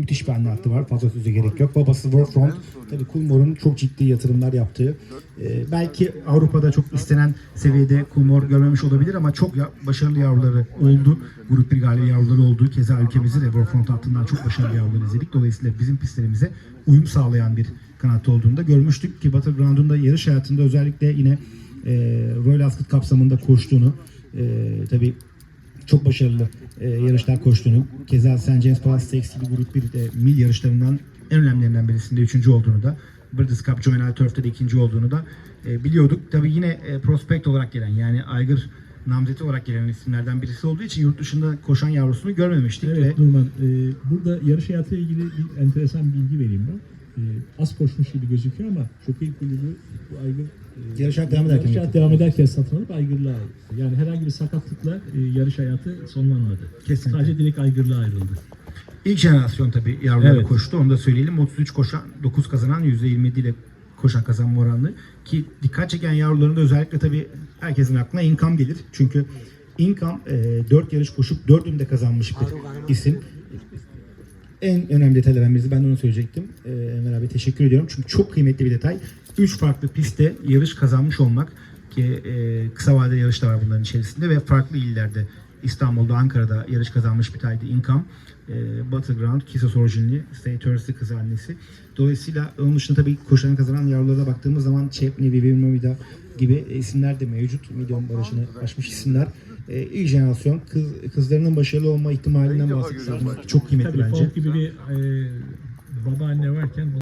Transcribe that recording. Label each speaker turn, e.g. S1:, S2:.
S1: Müthiş bir anne var. Fazla söze gerek yok. Babası Warfront. Tabii Coolmore'un çok ciddi yatırımlar yaptığı. e, belki Avrupa'da çok istenen seviyede Coolmore görmemiş olabilir ama çok ya- başarılı yavruları oldu. Grup 1 galibi yavruları oldu. Keza ülkemizde de Warfront hattından çok başarılı yavrular izledik. Dolayısıyla bizim pistlerimize uyum sağlayan bir kanat olduğunu da görmüştük ki Battleground'un da yarış hayatında özellikle yine e, Royal Ascot kapsamında koştuğunu e, tabii çok başarılı e, yarışlar koştuğunu, keza St. James Palace Stakes gibi grup bir de mil yarışlarından en önemlilerinden birisinde üçüncü olduğunu da, British Cup Juvenile Turf'te de ikinci olduğunu da e, biliyorduk. Tabii yine e, prospekt olarak gelen yani aygır namzeti olarak gelen isimlerden birisi olduğu için yurt dışında koşan yavrusunu görmemiştik
S2: Evet
S1: ve
S2: Nurman, e, burada yarış hayatıyla ilgili bir enteresan bilgi vereyim ben. E, az koşmuş gibi gözüküyor ama Jockey Kulübü bu aygır e,
S1: Yarış hayatı devam ederken
S2: yarış hayatı
S1: getirdi.
S2: devam ederken satın alıp aygırlığa. Yani herhangi bir sakatlıkla e, yarış hayatı sonlanmadı.
S1: Kesinlikle.
S2: Sadece direkt aygırlığa ayrıldı.
S1: ilk jenerasyon tabii yavruları
S2: Evet.
S1: koştu. Onu da söyleyelim. 33 koşan, 9 kazanan, %27 ile koşan kazanma oranlı. Ki dikkat çeken yavruların da özellikle tabii herkesin aklına Income gelir. Çünkü Income 4 yarış koşup 4'ünü de kazanmış bir isim. En önemli detaylardan birisi ben de onu söyleyecektim. Ee, Enver abi teşekkür ediyorum. Çünkü çok kıymetli bir detay. 3 farklı pistte yarış kazanmış olmak ki e, kısa vadeli yarışlar var bunların içerisinde ve farklı illerde İstanbul'da, Ankara'da yarış kazanmış bir taydı Income. E, Battleground, Kisos orijinli, State Thursday kız annesi. Dolayısıyla onun dışında tabii koşan kazanan yavrulara baktığımız zaman Vivir Movida gibi isimler de mevcut. Milyon barajını aşmış isimler. E, ilk jenerasyon kız, kızlarının başarılı olma ihtimalinden bahsettik. Çok kıymetli
S2: Tabii
S1: bence.
S2: Folk gibi bir e, babaanne varken